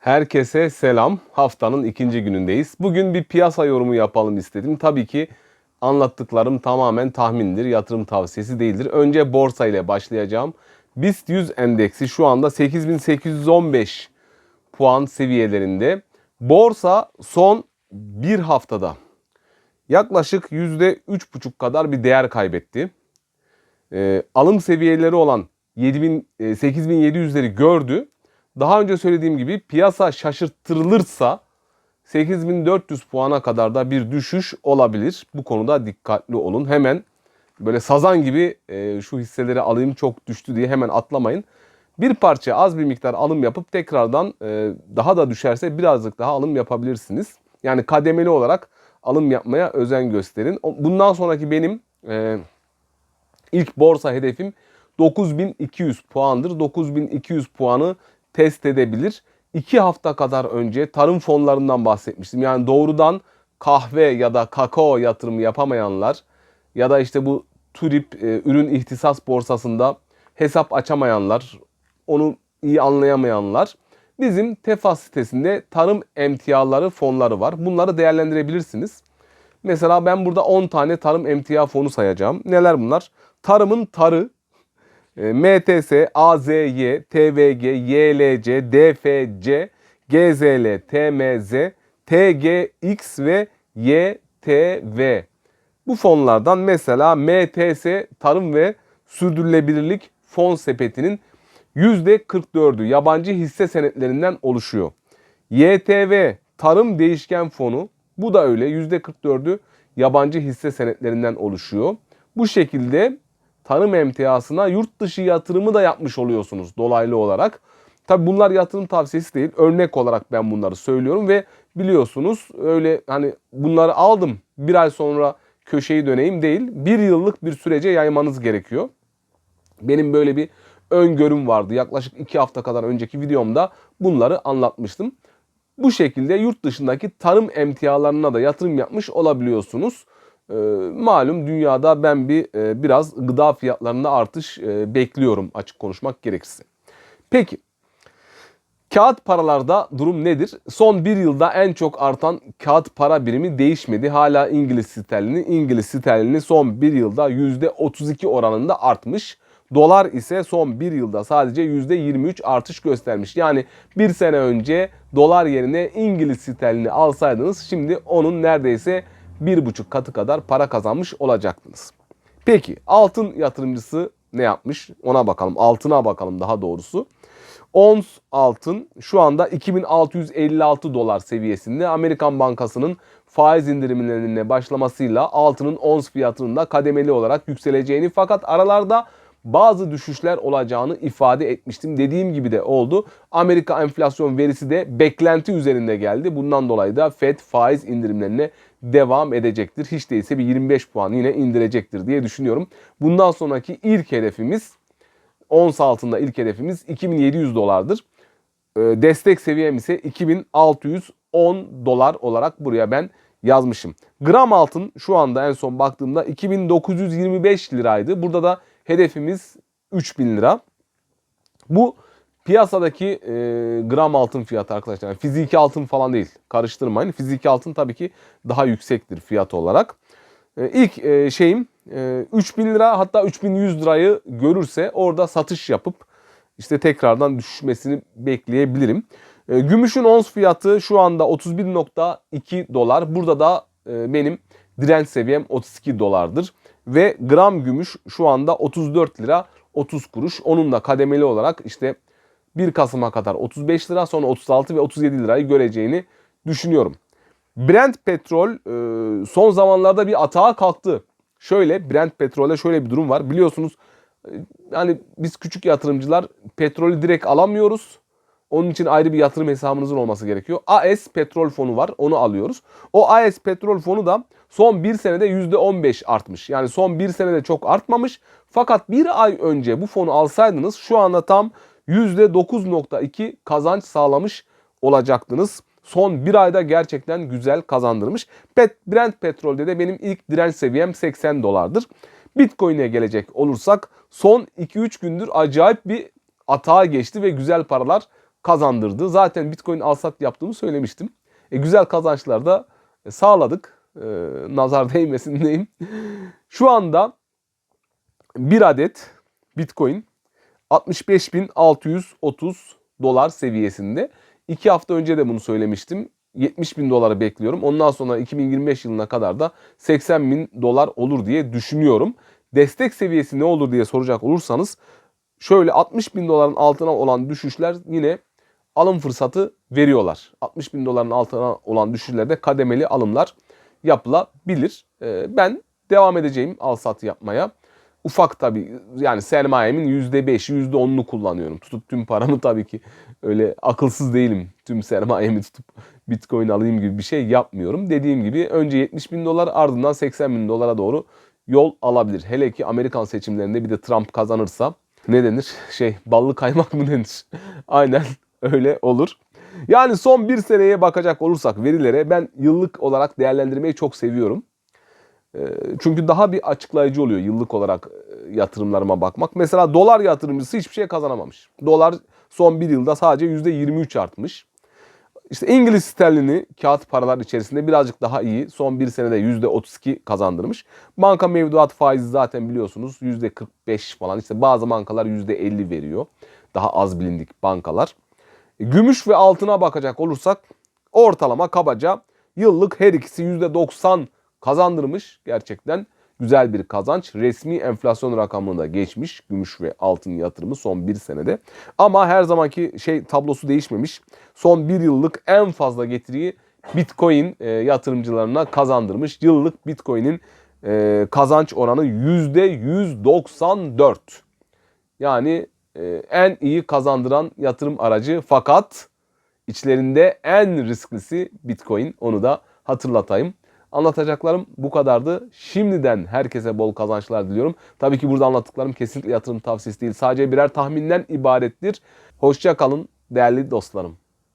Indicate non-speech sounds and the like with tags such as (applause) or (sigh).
Herkese selam. Haftanın ikinci günündeyiz. Bugün bir piyasa yorumu yapalım istedim. Tabii ki anlattıklarım tamamen tahmindir, yatırım tavsiyesi değildir. Önce borsa ile başlayacağım. BIST 100 endeksi şu anda 8815 puan seviyelerinde. Borsa son bir haftada yaklaşık %3,5 kadar bir değer kaybetti. Ee, alım seviyeleri olan 7000, e, 8700'leri gördü. Daha önce söylediğim gibi piyasa şaşırtılırsa 8400 puana kadar da bir düşüş olabilir. Bu konuda dikkatli olun. Hemen böyle sazan gibi e, şu hisseleri alayım çok düştü diye hemen atlamayın. Bir parça az bir miktar alım yapıp tekrardan e, daha da düşerse birazcık daha alım yapabilirsiniz. Yani kademeli olarak alım yapmaya özen gösterin. Bundan sonraki benim e, ilk borsa hedefim 9200 puandır. 9200 puanı test edebilir. 2 hafta kadar önce tarım fonlarından bahsetmiştim. Yani doğrudan kahve ya da kakao yatırımı yapamayanlar ya da işte bu TÜRİP e, ürün ihtisas borsasında hesap açamayanlar, onu iyi anlayamayanlar bizim Tefas sitesinde tarım emtiaları fonları var. Bunları değerlendirebilirsiniz. Mesela ben burada 10 tane tarım emtia fonu sayacağım. Neler bunlar? Tarımın tarı, MTS, AZY, TVG, YLC, DFC, GZL, TMZ, TGX ve YTV. Bu fonlardan mesela MTS Tarım ve Sürdürülebilirlik Fon Sepeti'nin %44'ü yabancı hisse senetlerinden oluşuyor. YTV Tarım Değişken Fonu bu da öyle %44'ü yabancı hisse senetlerinden oluşuyor. Bu şekilde tarım emtiasına yurt dışı yatırımı da yapmış oluyorsunuz dolaylı olarak. Tabi bunlar yatırım tavsiyesi değil. Örnek olarak ben bunları söylüyorum ve biliyorsunuz öyle hani bunları aldım bir ay sonra köşeyi döneyim değil. Bir yıllık bir sürece yaymanız gerekiyor. Benim böyle bir öngörüm vardı. Yaklaşık iki hafta kadar önceki videomda bunları anlatmıştım. Bu şekilde yurt dışındaki tarım emtialarına da yatırım yapmış olabiliyorsunuz. Ee, malum dünyada ben bir e, biraz gıda fiyatlarında artış e, bekliyorum açık konuşmak gerekirse. Peki Kağıt paralarda durum nedir? Son bir yılda en çok artan kağıt para birimi değişmedi. Hala İngiliz sterlini. İngiliz sterlini son bir yılda %32 oranında artmış. Dolar ise son bir yılda sadece %23 artış göstermiş. Yani bir sene önce dolar yerine İngiliz sterlini alsaydınız şimdi onun neredeyse bir buçuk katı kadar para kazanmış olacaktınız. Peki altın yatırımcısı ne yapmış? Ona bakalım. Altına bakalım daha doğrusu. Ons altın şu anda 2656 dolar seviyesinde. Amerikan Bankası'nın faiz indirimlerine başlamasıyla altının ons fiyatının da kademeli olarak yükseleceğini fakat aralarda bazı düşüşler olacağını ifade etmiştim. Dediğim gibi de oldu. Amerika enflasyon verisi de beklenti üzerinde geldi. Bundan dolayı da Fed faiz indirimlerine devam edecektir. Hiç değilse bir 25 puan yine indirecektir diye düşünüyorum. Bundan sonraki ilk hedefimiz ons altında ilk hedefimiz 2700 dolardır. Ee, Destek seviyem ise 2610 dolar olarak buraya ben yazmışım. Gram altın şu anda en son baktığımda 2925 liraydı. Burada da hedefimiz 3000 lira. Bu piyasadaki e, gram altın fiyatı arkadaşlar. Yani fiziki altın falan değil. Karıştırmayın. Fiziki altın tabii ki daha yüksektir fiyat olarak. E, ilk e, şeyim e, 3000 lira hatta 3100 lirayı görürse orada satış yapıp işte tekrardan düşmesini bekleyebilirim. E, gümüşün ons fiyatı şu anda 31.2 dolar. Burada da e, benim direnç seviyem 32 dolardır. Ve gram gümüş şu anda 34 lira 30 kuruş. Onun da kademeli olarak işte 1 Kasım'a kadar 35 lira sonra 36 ve 37 lirayı göreceğini düşünüyorum. Brent petrol e, son zamanlarda bir atağa kalktı. Şöyle Brent petrolde şöyle bir durum var. Biliyorsunuz e, yani biz küçük yatırımcılar petrolü direkt alamıyoruz. Onun için ayrı bir yatırım hesabınızın olması gerekiyor. AS petrol fonu var. Onu alıyoruz. O AS petrol fonu da son bir senede %15 artmış. Yani son bir senede çok artmamış. Fakat bir ay önce bu fonu alsaydınız şu anda tam %9.2 kazanç sağlamış olacaktınız. Son bir ayda gerçekten güzel kazandırmış. Pet, Brent petrolde de benim ilk direnç seviyem 80 dolardır. Bitcoin'e gelecek olursak son 2-3 gündür acayip bir atağa geçti ve güzel paralar kazandırdı. Zaten Bitcoin alsat yaptığımı söylemiştim. E, güzel kazançlar da e, sağladık. E, nazar değmesin diyeyim. Şu anda bir adet Bitcoin 65.630 dolar seviyesinde. İki hafta önce de bunu söylemiştim. 70 bin doları bekliyorum. Ondan sonra 2025 yılına kadar da 80 bin dolar olur diye düşünüyorum. Destek seviyesi ne olur diye soracak olursanız şöyle 60 bin doların altına olan düşüşler yine alım fırsatı veriyorlar. 60 bin doların altına olan düşüşlerde kademeli alımlar yapılabilir. Ee, Ben devam edeceğim al sat yapmaya. Ufak tabii yani sermayemin %5'i %10'unu kullanıyorum. Tutup tüm paramı tabii ki öyle akılsız değilim. Tüm sermayemi tutup bitcoin alayım gibi bir şey yapmıyorum. Dediğim gibi önce 70 bin dolar ardından 80 bin dolara doğru yol alabilir. Hele ki Amerikan seçimlerinde bir de Trump kazanırsa ne denir? Şey ballı kaymak mı denir? (laughs) Aynen öyle olur. Yani son bir seneye bakacak olursak verilere ben yıllık olarak değerlendirmeyi çok seviyorum. Çünkü daha bir açıklayıcı oluyor yıllık olarak yatırımlarıma bakmak. Mesela dolar yatırımcısı hiçbir şey kazanamamış. Dolar son bir yılda sadece %23 artmış. İşte İngiliz sterlini kağıt paralar içerisinde birazcık daha iyi. Son bir senede %32 kazandırmış. Banka mevduat faizi zaten biliyorsunuz %45 falan. İşte bazı bankalar %50 veriyor. Daha az bilindik bankalar. E, Gümüş ve altına bakacak olursak ortalama kabaca yıllık her ikisi %90 kazandırmış. Gerçekten güzel bir kazanç. Resmi enflasyon rakamını da geçmiş gümüş ve altın yatırımı son bir senede. Ama her zamanki şey tablosu değişmemiş. Son bir yıllık en fazla getiriyi Bitcoin e, yatırımcılarına kazandırmış. Yıllık Bitcoin'in e, kazanç oranı %194. Yani e, en iyi kazandıran yatırım aracı fakat içlerinde en risklisi Bitcoin. Onu da hatırlatayım. Anlatacaklarım bu kadardı. Şimdiden herkese bol kazançlar diliyorum. Tabii ki burada anlattıklarım kesinlikle yatırım tavsiyesi değil. Sadece birer tahminden ibarettir. Hoşça kalın değerli dostlarım.